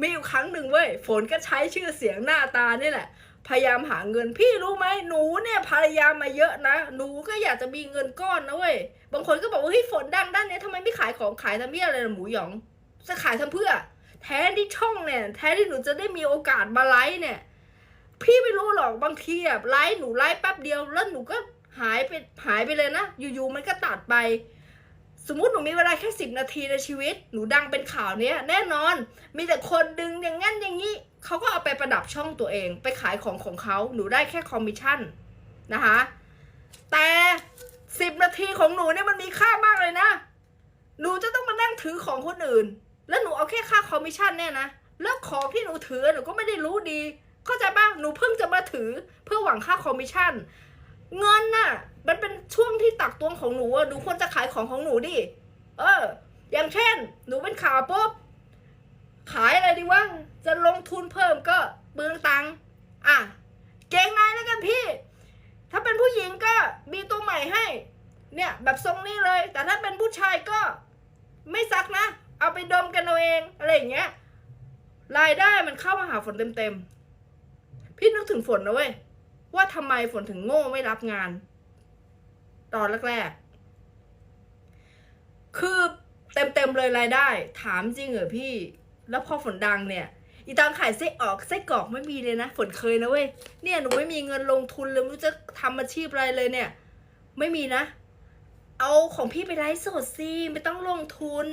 มีอยู่ครั้งหนึ่งเว้ย ฝนก็ใช้ชื่อเสียงหน้าตานี่แหละ พยายามหาเงินพี่รู้ไหมหนูเนี่ยพยายามมาเยอะนะ หนูก็อยากจะมีเงินก้อนนะเว้ย บางคนก็บอกว่าเฮ้ยฝนดังด้านนี้ทำไมไม่ขายของขายทำเบี้ยอะไรล่ะหมูหยอง จะขายทำเพื่อ แทนที่ช่องเนี่ย แทนที่หนูจะได้มีโอกาสมาไลฟ์เนี่ย พี่ไม่รู้หรอกบางทีอะไลฟ์หนูไลฟ์แป๊บเดียวแล้วหนูก็หายไปหายไปเลยนะ อยู่ๆมันก็ตัดไป สมมุติหนูมีเวลาแค่สิบนาทีในชีวิต หนูดังเป็นข่าวเนี้ย แน่นอน มีแต่คนดึงอย่างงั้นอย่างนี้ เขาก็เอาไปประดับช่องตัวเอง ไปขายของของเขา หนูได้แค่คอมมิชชั่นนะคะ แต่สิบนาทีของหนูเนี่ยมันมีค่ามากเลยนะ หนูจะต้องมานั่งถือของคนอื่น แล้วหนูเอาแค่ค่าคอมมิชชั่นเนี่ยนะ แล้วของที่หนูถือหนูก็ไม่ได้รู้ดี เข้าใจป่ะ หนูเพิ่งจะมาถือเพื่อหวังค่าคอมมิชชั่น เงินน่ะ มันเป็นช่วงที่ตักตวงของหนูอะหนูควรจะขายของของหนูดิ เออ อย่างเช่น หนูเป็นข่าวปุ๊บ ขายอะไรดีวะ จะลงทุนเพิ่มก็เบืองตังอะ เกงในแล้วกันพี่ ถ้าเป็นผู้หญิงก็มีตัวใหม่ให้ เนี่ยแบบทรงนี้เลย แต่ถ้าเป็นผู้ชายก็ไม่ซักนะ เอาไปดมกันเอาเองอะไรอย่างเงี้ย รายได้มันเข้ามาหาฝนเต็มๆ พี่นึกถึงฝนนะเว้ย ว่าทำไมฝนถึงโง่ไม่รับงาน ตอนแรกๆ คือเต็มๆเลยรายได้ ถามจริงเหรอพี่ แล้วพอฝนดังเนี่ยอีตอนขายไส้ออกไส้กรอกไม่มีเลยนะฝนเคยนะเว้ยเนี่ยหนูไม่มีเงินลงทุนเลยไม่รู้จะทำอาชีพอะไรเลยเนี่ย ไม่มีนะ เอาของพี่ไปไลฟ์สดสิไม่ต้องลงทุน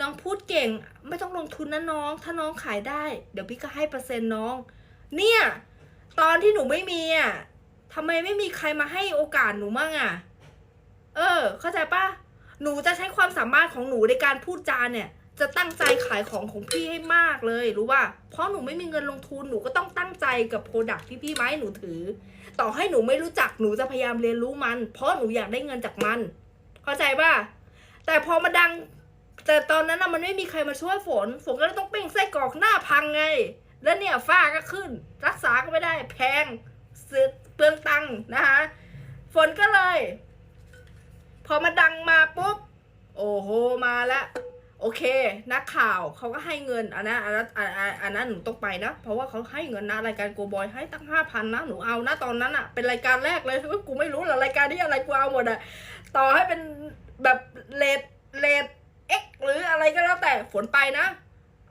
น้องพูดเก่ง ไม่ต้องลงทุนนะน้อง ถ้าน้องขายได้ เดี๋ยวพี่ก็ให้เปอร์เซ็นต์น้อง เนี่ย ตอนที่หนูไม่มีอะทำไมไม่มีใครมาให้โอกาสหนูมั่งอะ เออ เข้าใจปะหนูจะใช้ความสามารถของหนูในการพูดจาเนี่ย จะตั้งใจขายของของพี่ให้มากเลยรู้ป่ะเพราะหนูไม่มีเงินลงทุนหนูก็ต้องตั้งใจกับโปรดักที่พี่ไม้หนูถือ ต่อให้หนูไม่รู้จักหนูจะพยายามเรียนรู้มัน เพราะหนูอยากได้เงินจากมัน เข้าใจป่ะแต่พอมาดัง แต่ตอนนั้นน่ะมันไม่มีใครมาช่วยฝน ฝนก็เลยต้องเป่งไส้กรอกหน้าพังไง แล้วเนี่ยฝ้าก็ขึ้น รักษาก็ไม่ได้แพงเสือเปลืองตังค์นะคะฝนก็เลย พอมาดังมาปุ๊บ โอ้โหมาแล้วโอเค นักข่าวเขาก็ให้เงินอันนั้นอันนั้นอันนั้นหนูต้องไปนะ เพราะว่าเขาให้เงินนะรายการโกบอยให้ตั้งห้าพันนะหนูเอานะตอนนั้นอะเป็นรายการแรกเลยกูไม่รู้หรอกรายการที่อะไรกูเอาหมดอะต่อให้เป็นแบบเลดเลดเอ็กหรืออะไรก็แล้วแต่ฝนไปนะ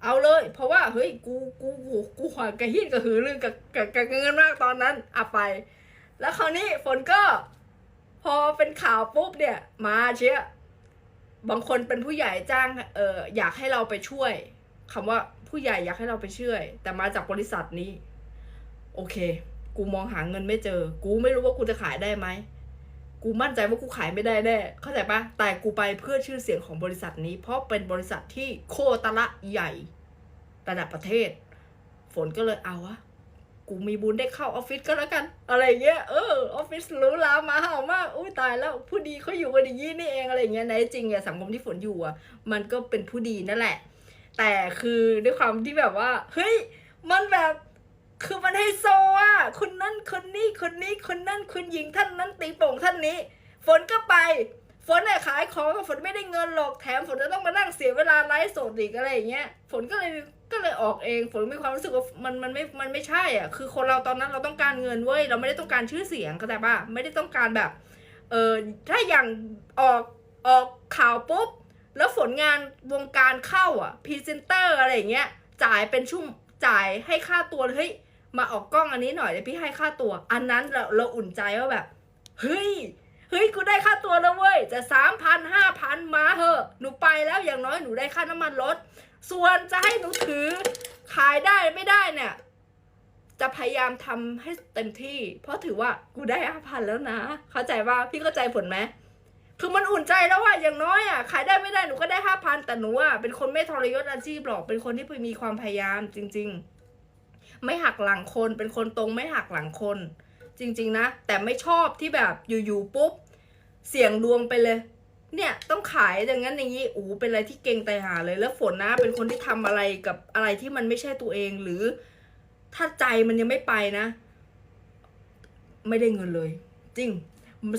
เอาเลย เพราะว่าเฮ้ยกูกูกูกูหวานกระหินกระหือรือกับกับกับเงินมากตอนนั้นอะไป แล้วคราวนี้ฝนก็ พอเป็นข่าวปุ๊บเนี่ย มาเชียบางคนเป็นผู้ใหญ่จ้างเอออยากให้เราไปช่วยคำว่าผู้ใหญ่อยากให้เราไปช่วย แต่มาจากบริษัทนี้ โอเค กูมองหาเงินไม่เจอ กูไม่รู้ว่ากูจะขายได้ไหมกูมั่นใจว่ากูขายไม่ได้แน่เข้าใจปะแต่กูไปเพื่อชื่อเสียงของบริษัทนี้ เพราะเป็นบริษัทที่โคตรละใหญ่ ระดับประเทศ ฝนก็เลยเอาวะ กูมีบุญได้เข้าออฟฟิศก็แล้วกัน อะไรเงี้ยเออออฟฟิศหรู้ลามาเห่ามากอุ้ยตายแล้วผู้ดีเขาอยู่กันอย่างนี้นี่เองอะไรเงี้ยในจริงอะสังคมที่ฝนอยู่อะมันก็เป็นผู้ดีนั่นแหละ แต่คือด้วยความที่แบบว่าเฮ้ยมันแบบคือมันให้โซอะคนนั้นคนนี้คนนี้คนนั้นคุณหญิงท่านนั้นตีโป่งท่านนี้ ฝนก็ไป ฝนเนี่ยขายของฝนไม่ได้เงินหรอกแถมฝนจะต้องมานั่งเสียเวลาไลฟ์สดอีกอะไรอย่างเงี้ยฝนก็เลยก็เลยออกเอง ฝนมีความรู้สึกว่ามันมันไม่มันไม่ใช่อะคือคนเราตอนนั้นเราต้องการเงินเว้ยเราไม่ได้ต้องการชื่อเสียงเข้าใจป่ะไม่ได้ต้องการแบบเออถ้าอย่างออกออกข่าวปุ๊บแล้วผลงานวงการเข้าอะพรีเซนเตอร์อะไรอย่างเงี้ยจ่ายเป็นชุ่มจ่ายให้ค่าตัวเฮ้ยมาออกกล้องอันนี้หน่อยเดี๋ยวพี่ให้ค่าตัว อันนั้นเราเราอุ่นใจว่าแบบเฮ้ย เฮ้ยกูได้ค่าตัวแล้วเว้ยจะสามพันห้าพันมาเหอะหนูไปแล้วอย่างน้อยหนูได้ค่าน้ำมันรถ ส่วนจะให้หนูถือขายได้ไม่ได้เนี่ยจะพยายามทำให้เต็มที่ เพราะถือว่ากูได้ห้าพันแล้วนะ เข้าใจว่าพี่เข้าใจผลไหมคือมันอุ่นใจแล้วว่าอย่างน้อยอะขายได้ไม่ได้หนูก็ได้ห้าพันแต่หนูอะเป็นคนไม่ทรยศอาชีพหรอกเป็นคนที่มีความพยายามจริง ๆ ไม่หักหลังคนเป็นคนตรงไม่หักหลังคน จริงๆนะ แต่ไม่ชอบที่แบบอยู่ๆปุ๊บ เสี่ยงดวงไปเลย เนี่ยต้องขายอย่างนั้นอย่างนี้โอ้เป็นอะไรที่เก่งไตาหาเลยแล้วฝนนะเป็นคนที่ทำอะไรกับอะไรที่มันไม่ใช่ตัวเองหรือ ถ้าใจมันยังไม่ไปนะ ไม่ได้เงินเลย จริง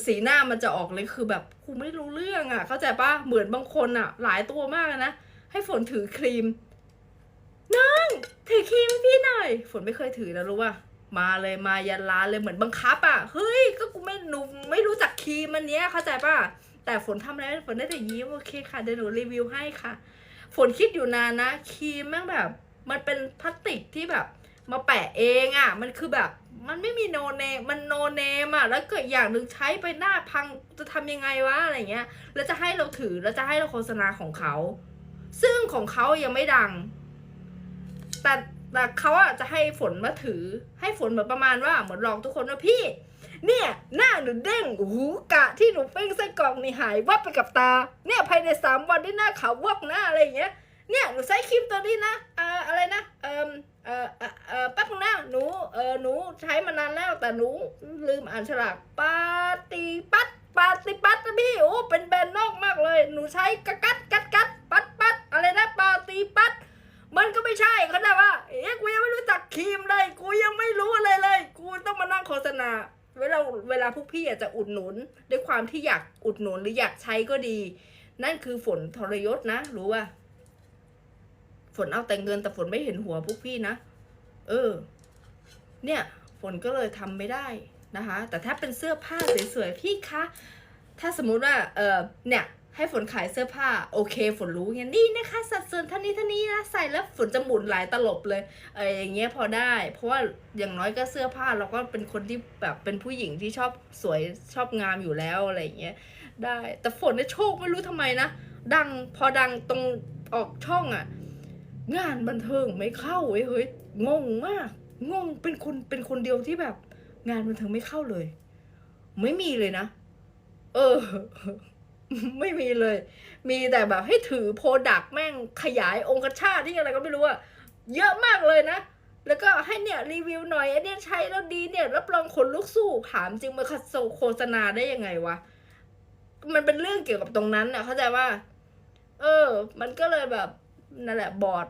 สีหน้ามันจะออกเลยคือแบบกูไม่รู้เรื่องอะ่ะ เข้าใจปะเหมือนบางคนอะ่ะ หลายตัวมากนะให้ฝนถือครีมนั่งถือครีมพี่หน่อย ฝนไม่เคยถือนะรู้ป่ะ มาเลยมายันร้านเลยเหมือนบังคับอะเฮ้ยก็กูไม่หนูไม่รู้จักครีมมันเนี้ยเข้าใจป่ะแต่ฝนทำอะไรฝนได้แต่ยิ้มโอเคค่ะเดี๋ยวหนูรีวิวให้ค่ะ ฝนคิดอยู่นานนะครีมแม่งแบบ มันเป็นพลาสติกที่แบบ มาแปะเองอะ มันคือแบบ มันไม่มีโนเนมมันโนเนมอะแล้วเกิดอย่างหนึ่งใช้ไปหน้าพังจะทำยังไงวะอะไรเงี้ย แล้วจะให้เราถือแล้วจะให้เราโฆษณาของเขา ซึ่งของเขายังไม่ดัง แต่ แต่เขาอะจะให้ฝนมาถือ ให้ฝนเหมือนประมาณว่าเหมือนลองทุกคนว่าพี่ เนี่ยหน้าหนูเด้งหูกะที่หนูเป้งไส้กรอกนี่หายวับไปกับตา เนี่ยภายในสามวันได้หน้าขาววับหน้าอะไรอย่างเงี้ย เนี่ยหนูใช้ครีมตัวนี้นะเอ่ออะไรนะเอ่อเอ่อเอ่อแป๊บนึงนะหนูเออหนูใช้มานานแล้วแต่หนูลืมอ่านฉลากปาติปัดปาติปัดนะพี่โอ้เป็นแบรนด์นอกมากเลย หนูใช้กะกัดกัดกัดปัดปัดอะไรนะปาติปัดมันก็ไม่ใช่เขาใจว่า ครีมเลยกูยังไม่รู้อะไรเลย กูต้องมานั่งโฆษณา เวลาเวลาพวกพี่อยากจะอุดหนุน ด้วยความที่อยากอุดหนุนหรืออยากใช้ก็ดี นั่นคือฝนทรยศนะ รู้ป่ะฝนเอาแต่เงินแต่ฝนไม่เห็นหัวพวกพี่นะ เออ เนี่ย ฝนก็เลยทำไม่ได้นะคะ แต่ถ้าเป็นเสื้อผ้าสวยๆพี่คะ ถ้าสมมุติว่า เออเนี่ย ให้ฝนขายเสื้อผ้า โอเค ฝนรู้ไงนี่นะคะ สัดส่วนเท่านี้เท่านี้นะใส่แล้วฝนจะหมุนหลายตลบเลยเอออย่างเงี้ยพอได้ เพราะว่าอย่างน้อยก็เสื้อผ้าเราก็เป็นคนที่แบบเป็นผู้หญิงที่ชอบสวยชอบงามอยู่แล้วอะไรเงี้ยได้แต่ฝนเนี่ยโชคไม่รู้ทำไมนะดังพอดังตรงออกช่องอะ่ะ งานบันเทิงไม่เข้าเว้ยเฮ้ยงงมากงงเป็นคนเป็นคนเดียวที่แบบ งานบันเทิงไม่เข้าเลย ไม่มีเลยนะ เออ ไม่มีเลย มีแต่แบบให้ถือโปรดักต์แม่งขยายองคชาติที่อะไรก็ไม่รู้อะเยอะมากเลยนะ แล้วก็ให้เนี่ยรีวิวหน่อยไอันเนี้ยใช้แล้วดีเนี่ยรับรองขนลุกสู้ถามจริงมาโฆษณาได้ยังไงวะ มันเป็นเรื่องเกี่ยวกับตรงนั้นอะเข้าใจว่า เออ มันก็เลยแบบนั่นแหละบอด